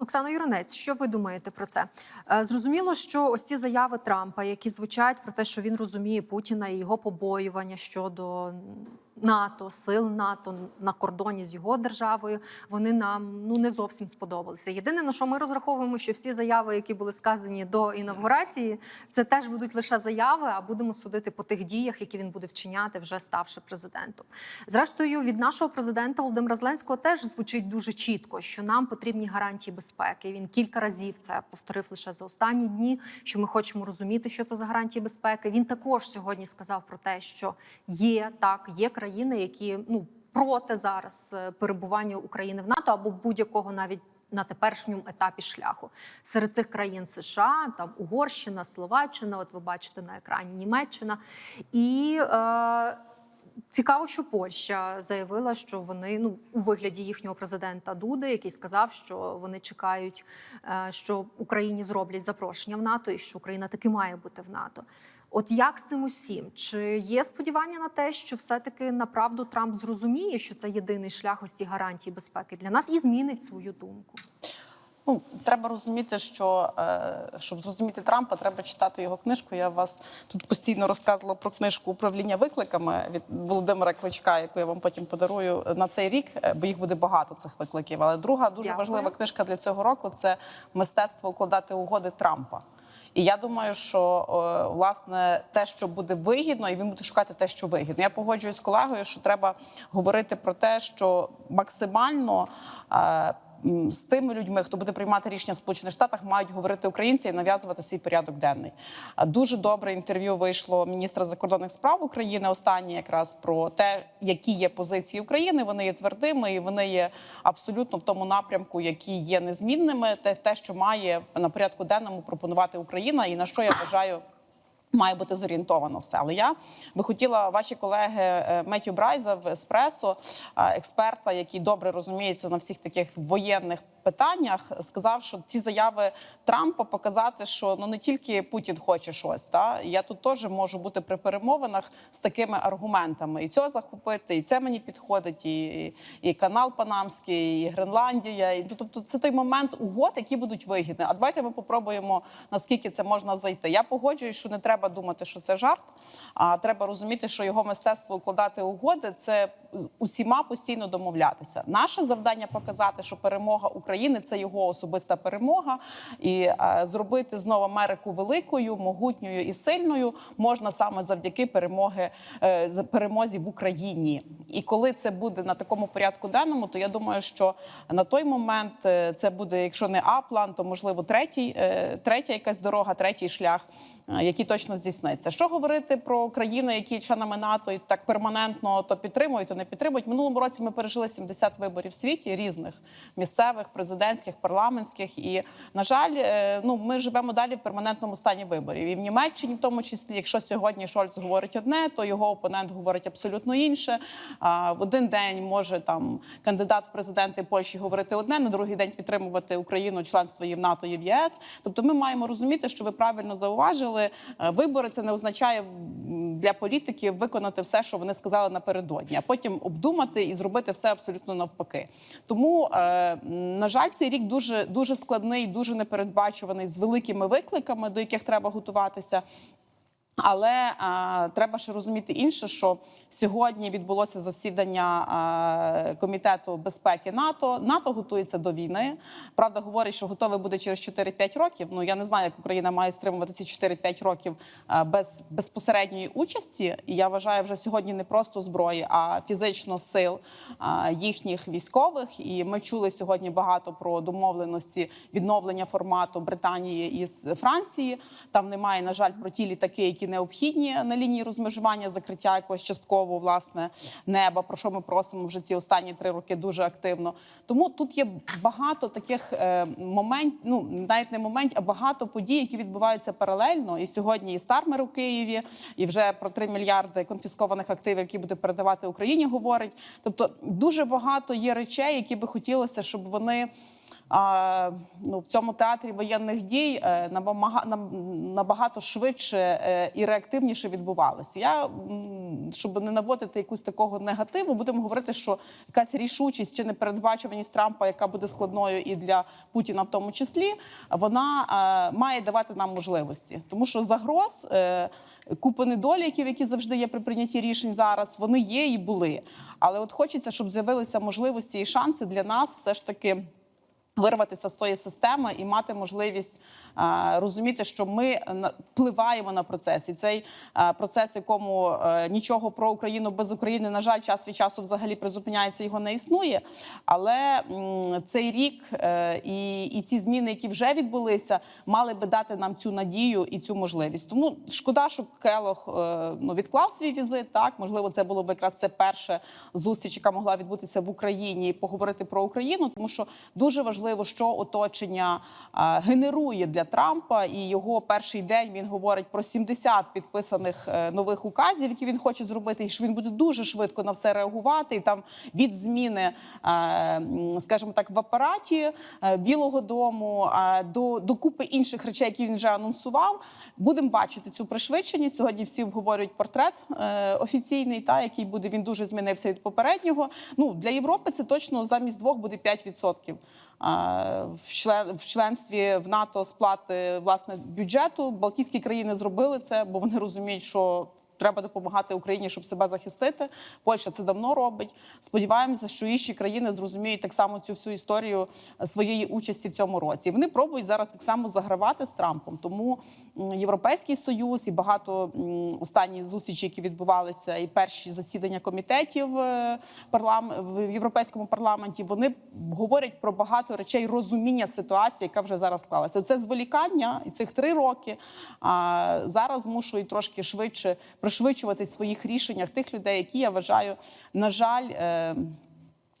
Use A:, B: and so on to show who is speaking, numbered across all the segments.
A: Оксана Юронець, що ви думаєте про це? Е, Зрозуміло, що ось ці заяви Трампа, які звучать про те, що він розуміє Путіна і його побоювання щодо НАТО, сил НАТО на кордоні з його державою, вони нам ну не зовсім сподобалися. Єдине на що ми розраховуємо, що всі заяви, які були сказані до інавгурації, це теж будуть лише заяви, а будемо судити по тих діях, які він буде вчиняти, вже ставши президентом. Зрештою, від нашого президента Володимира Зеленського теж звучить дуже чітко, що нам потрібні гарантії безпеки. Він кілька разів це повторив лише за останні дні. Що ми хочемо розуміти, що це за гарантії безпеки. Він також сьогодні сказав про те, що є так, є країни, які ну проти зараз е, перебування України в НАТО або будь-якого навіть. На теперішньому етапі шляху серед цих країн США, там Угорщина, Словаччина. От ви бачите на екрані Німеччина, і е, Цікаво, що Польща заявила, що вони ну у вигляді їхнього президента Дуди, який сказав, що вони чекають, е, що Україні зроблять запрошення в НАТО, і що Україна таки має бути в НАТО. От як з цим усім? Чи є сподівання на те, що все-таки направду Трамп зрозуміє, що це єдиний шлях ось ці гарантії безпеки для нас і змінить свою думку?
B: Ну, треба розуміти, що е, щоб зрозуміти Трампа, треба читати його книжку. Я вас тут постійно розказувала про книжку управління викликами від Володимира Кличка, яку я вам потім подарую на цей рік, е, бо їх буде багато цих викликів. Але друга дуже
A: Дякую.
B: важлива книжка для цього року це мистецтво укладати угоди Трампа. І я думаю, що е, власне те, що буде вигідно, і він буде шукати те, що вигідно. Я погоджуюсь з колегою, що треба говорити про те, що максимально. З тими людьми, хто буде приймати рішення в Сполучених Штатах, мають говорити українці і нав'язувати свій порядок денний. Дуже добре інтерв'ю вийшло міністра закордонних справ України. Останнє якраз про те, які є позиції України. Вони є твердими і вони є абсолютно в тому напрямку, які є незмінними. Те, те, що має на порядку денному пропонувати Україна, і на що я вважаю. Має бути зорієнтовано все. Але я би хотіла ваші колеги е, Меттю Брайза в Еспресо, е, експерта, який добре розуміється на всіх таких воєнних питаннях, сказав, що ці заяви Трампа показати, що ну не тільки Путін хоче щось. Та я тут теж можу бути при перемовинах з такими аргументами, і цього захопити, і це мені підходить, і, і канал Панамський, і Гренландія. І, ну, тобто, це той момент угод, які будуть вигідні. А давайте ми попробуємо наскільки це можна зайти. Я погоджуюсь, що не треба думати, що це жарт. А треба розуміти, що його мистецтво укладати угоди це усіма постійно домовлятися. Наше завдання показати, що перемога України це його особиста перемога, і е, зробити знову Америку великою, могутньою і сильною можна саме завдяки перемоги е, перемозі в Україні. І коли це буде на такому порядку денному, то я думаю, що на той момент е, це буде, якщо не А-план, то можливо третій, третя якась дорога, третій шлях, який точно здійсниться. Що говорити про країни, які членами НАТО і так перманентно то підтримують, то не підтримують. Минулому році ми пережили 70 виборів в світі різних місцевих, президентських, парламентських. І на жаль, е, ну ми живемо далі в перманентному стані виборів. І в Німеччині, в тому числі, якщо сьогодні Шольц говорить одне, то його опонент говорить абсолютно інше. В один день може там кандидат в президенти Польщі говорити одне, на другий день підтримувати Україну, членство її в НАТО і в ЄС. Тобто, ми маємо розуміти, що ви правильно зауважили. е, Вибори це не означає для політиків виконати все, що вони сказали напередодні, а потім обдумати і зробити все абсолютно навпаки. Тому, е, на жаль, цей рік дуже дуже складний, дуже непередбачуваний з великими викликами, до яких треба готуватися. Але е, треба ще розуміти інше, що сьогодні відбулося засідання е, комітету безпеки НАТО. НАТО готується до війни. Правда, говорить, що готове буде через 4-5 років. Ну я не знаю, як Україна має стримувати ці 4-5 років е, без безпосередньої участі. І я вважаю, вже сьогодні не просто зброї, а фізично сил е, їхніх військових. І ми чули сьогодні багато про домовленості відновлення формату Британії із Франції. Там немає, на жаль, про ті літаки, які необхідні на лінії розмежування, закриття якогось частково власне неба. Про що ми просимо вже ці останні три роки дуже активно. Тому тут є багато таких е, моментів, ну навіть не моментів, а багато подій, які відбуваються паралельно. І сьогодні і Стармер у Києві, і вже про 3 мільярди конфіскованих активів, які буде передавати Україні, говорить. Тобто дуже багато є речей, які би хотілося, щоб вони ну, в цьому театрі воєнних дій е, набагато швидше е, і реактивніше відбувалися. Я, щоб не наводити якусь такого негативу, будемо говорити, що якась рішучість чи непередбачуваність Трампа, яка буде складною і для Путіна, в тому числі, вона е, має давати нам можливості, тому що загроз. Купи недоліків, які завжди є при прийнятті рішень зараз, вони є і були. Але от хочеться, щоб з'явилися можливості і шанси для нас все ж таки. Вирватися з тої системи і мати можливість е, розуміти, що ми впливаємо на процес, і цей е, процес, якому е, нічого про Україну без України, на жаль, час від часу взагалі призупиняється, його не існує. Але м, цей рік е, і, і ці зміни, які вже відбулися, мали би дати нам цю надію і цю можливість. Тому шкода, що Келох е, ну, відклав свій візит. Так можливо, це було б якраз це перша зустріч, яка могла відбутися в Україні, поговорити про Україну, тому що дуже важливо, що оточення генерує для Трампа, і його перший день він говорить про 70 підписаних е, нових указів, які він хоче зробити, і що він буде дуже швидко на все реагувати. І там від зміни, е, скажімо так, в апараті е, Білого Дому до, до купи інших речей, які він вже анонсував. Будемо бачити цю пришвидшеність. Сьогодні всі обговорюють портрет офіційний, та який буде. Він дуже змінився від попереднього. Ну для Європи це точно замість двох буде 5% е, в член в членстві в НАТО сплати власне бюджету. Балтійські країни зробили це, бо вони розуміють, що. Треба допомагати Україні, щоб себе захистити. Польща це давно робить. Сподіваємося, що інші країни зрозуміють так само цю всю історію своєї участі в цьому році. Вони пробують зараз так само загравати з Трампом. Тому Європейський союз і багато останні зустрічі, які відбувалися, і перші засідання комітетів е, в європейському парламенті, вони говорять про багато речей розуміння ситуації, яка вже зараз склалася. Це зволікання і цих три роки а, зараз змушують трошки швидше пришвидшувати в своїх рішеннях тих людей, які я вважаю, на жаль. Е,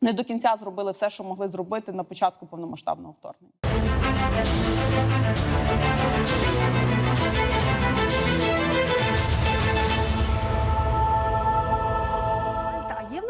B: не до кінця зробили все, що могли зробити на початку повномасштабного вторгнення.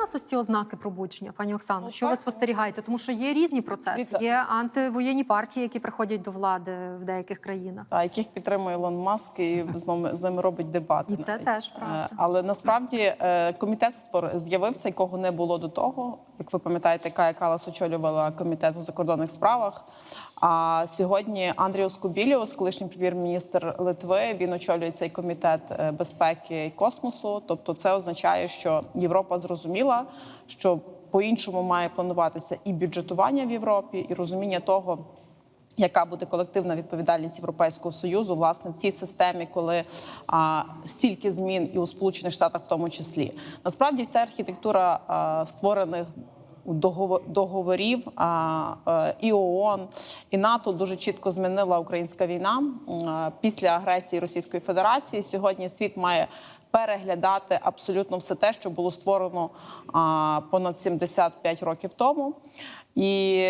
A: Нас ось ці ознаки пробудження, пані Оксано?
B: Ну,
A: що ви спостерігаєте? Тому що є різні процеси. Є антивоєнні партії, які приходять до влади в деяких країнах.
B: а яких підтримує Ілон Маск і з ними, робить дебати.
A: І це
B: навіть.
A: теж правда.
B: Е, Але насправді е, комітет з'явився, якого не було до того. Як ви пам'ятаєте, Кая Калас очолювала комітет у закордонних справах. А сьогодні Андріус Кубіліус, колишній прем'єр-міністр Литви, він очолює цей комітет е, безпеки і космосу. Тобто, це означає, що Європа зрозуміла, що по-іншому має плануватися і бюджетування в Європі, і розуміння того. Яка буде колективна відповідальність Європейського союзу власне в цій системі, коли а, стільки змін і у Сполучених Штатах, в тому числі насправді вся архітектура а, створених договор- договорів е, і ООН, і НАТО дуже чітко змінила українська війна після агресії Російської Федерації. Сьогодні світ має переглядати абсолютно все те, що було створено понад 75 років тому. І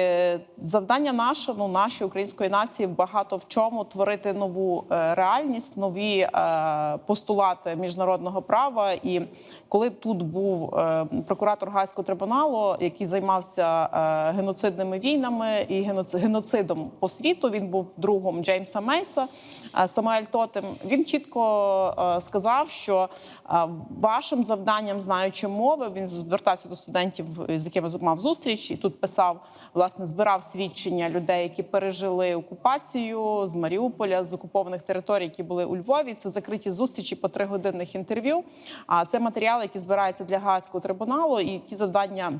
B: завдання наше, ну нашої української нації, багато в чому творити нову е, реальність, нові е, постулати міжнародного права. І коли тут був е, прокуратор Гаазького трибуналу, який займався геноцидними війнами і геноцидом по світу, він був другом Джеймса Мейса. Самуель Тотем, він чітко е, сказав, що е, вашим завданням, знаючи мови, він звертався до студентів, з якими мав зустріч, і тут писав, власне, збирав свідчення людей, які пережили окупацію з Маріуполя, з окупованих територій, які були у Львові. Це закриті зустрічі по тригодинних інтерв'ю. А це матеріали, які збираються для Гаазького трибуналу, і ті завдання.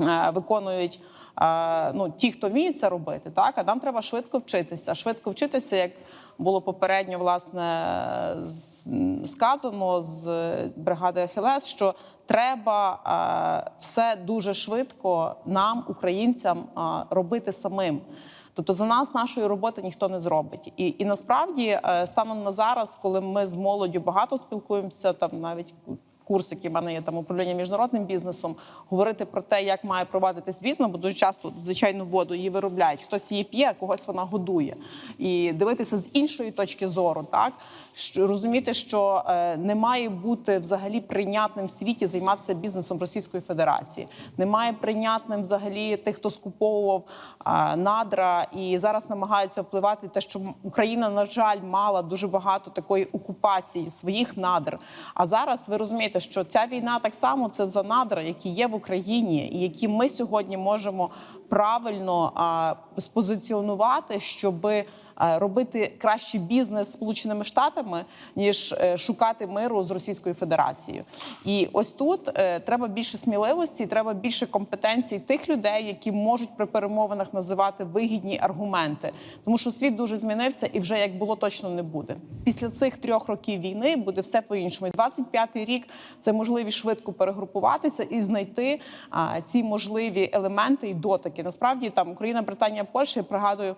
B: Е, Виконують е, ну ті, хто вміють це робити, так а нам треба швидко вчитися. Швидко вчитися, як було попередньо власне сказано з бригади Ахілес, що треба е, все дуже швидко нам, українцям, робити самим. Тобто за нас нашої роботи ніхто не зробить. І, і насправді, станом на зараз, коли ми з молоддю багато спілкуємося, там навіть курс, який в мене є там управління міжнародним бізнесом, говорити про те, як має провадитись бізнес, бо дуже часто звичайну воду її виробляють. Хтось її п'є, когось вона годує. І дивитися з іншої точки зору, так що розуміти, що е, не має бути взагалі прийнятним в світі займатися бізнесом Російської Федерації. Немає прийнятним взагалі тих, хто скуповував надра і зараз намагаються впливати те, що Україна, на жаль, мала дуже багато такої окупації своїх надр. А зараз ви розумієте, що ця війна так само це за надра, які є в Україні, і які ми сьогодні можемо правильно а, спозиціонувати, щоби робити кращий бізнес з Сполученими Штатами, ніж е, шукати миру з Російською Федерацією. І ось тут е, треба більше сміливості, треба більше компетенцій тих людей, які можуть при перемовинах називати вигідні аргументи, тому що світ дуже змінився, і вже як було точно не буде. Після цих трьох років війни буде все по-іншому. І 25-й рік це можливість швидко перегрупуватися і знайти а, ці можливі елементи і дотики. Насправді там Україна, Британія, Польща, я пригадую.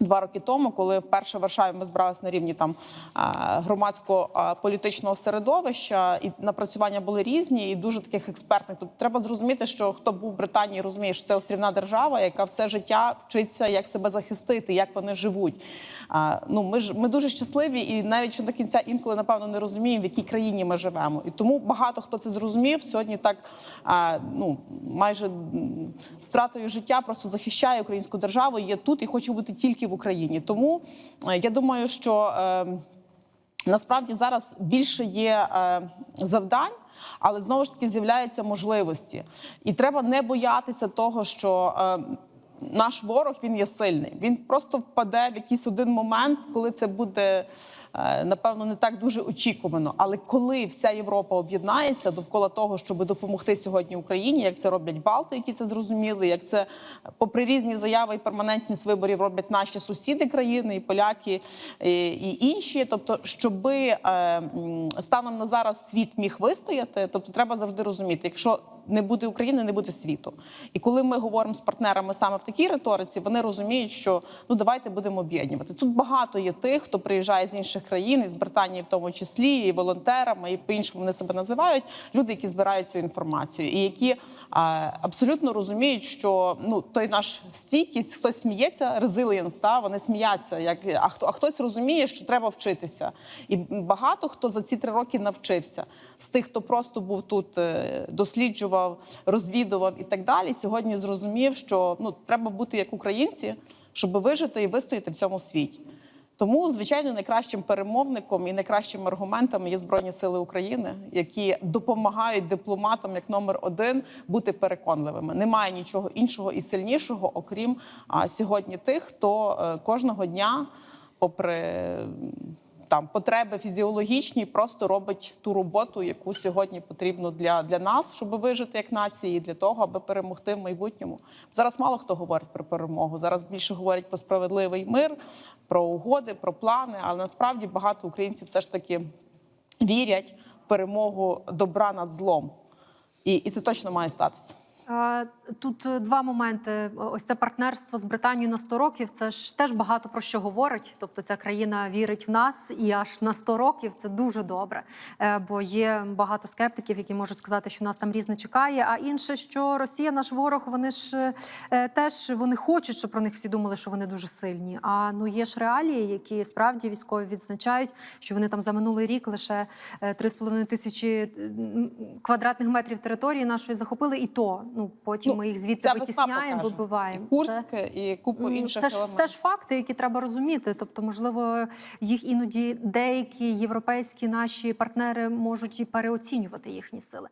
B: Два роки тому, коли вперше в Варшаві ми збиралися на рівні там а, громадського а, політичного середовища, і напрацювання були різні, і дуже таких експертних. Тобто треба зрозуміти, що хто був в Британії, розуміє, що це острівна держава, яка все життя вчиться, як себе захистити, як вони живуть. А, ну ми ж ми дуже щасливі, і навіть ще до кінця інколи напевно не розуміємо, в якій країні ми живемо. І тому багато хто це зрозумів сьогодні. Так а, ну майже стратою життя просто захищає українську державу. Є тут і хоче бути тільки в Україні. Тому е, я думаю, що е, насправді зараз більше є е, завдань. Але знову ж таки з'являються можливості, і треба не боятися того, що е, наш ворог він є сильний. Він просто впаде в якийсь один момент, коли це буде напевно не так дуже очікувано. Але коли вся Європа об'єднається довкола того, щоб допомогти сьогодні Україні, як це роблять Балти, які це зрозуміли, як це попри різні заяви і перманентність виборів роблять наші сусіди країни, і поляки і, і інші. Тобто, щоби е, станом на зараз світ міг вистояти, тобто треба завжди розуміти, якщо не буде України, не буде світу. І коли ми говоримо з партнерами саме в такій риториці, вони розуміють, що ну давайте будемо об'єднувати. Тут багато є тих, хто приїжджає з інших країн, із Британії, в тому числі, і волонтерами, і по-іншому вони себе називають. Люди, які збирають цю інформацію, і які а, абсолютно розуміють, що ну той наш стійкість, хтось сміється, резилієнс, та вони сміються, як а хто а хтось розуміє, що треба вчитися. І багато хто за ці три роки навчився з тих, хто просто був тут, е, досліджував, розвідував і так далі. Сьогодні зрозумів, що ну треба бути як українці, щоб вижити і вистояти в цьому світі. Тому, звичайно, найкращим перемовником і найкращим аргументом є Збройні Сили України, які допомагають дипломатам як номер один бути переконливими. Немає нічого іншого і сильнішого, окрім а, сьогодні тих, хто е, кожного дня, попри там потреби фізіологічні, просто робить ту роботу, яку сьогодні потрібно для, для нас, щоб вижити як нації, і для того, аби перемогти в майбутньому. Зараз мало хто говорить про перемогу. Зараз більше говорять про справедливий мир, про угоди, про плани. Але насправді багато українців все ж таки вірять в перемогу добра над злом. І, і це точно має статися.
A: Тут е, два моменти. Ось це партнерство з Британією на 100 років. Це ж теж багато про що говорить. Тобто, ця країна вірить в нас і аж на 100 років це дуже добре. Е, Бо є багато скептиків, які можуть сказати, що нас там різне чекає. А інше, що Росія, наш ворог, вони ж е, теж вони хочуть, щоб про них всі думали, що вони дуже сильні. А ну є ж реалії, які справді військові відзначають, що вони там за минулий рік лише е, 3,5 тисячі квадратних метрів території нашої захопили, і то ну потім
B: Ну,
A: ми їх звідти витісняємо, вибиваємо.
B: І Курське, і купу інших
A: це ж
B: елементів.
A: теж факти, які треба розуміти. Тобто, можливо, їх іноді деякі європейські наші партнери можуть і переоцінювати їхні сили.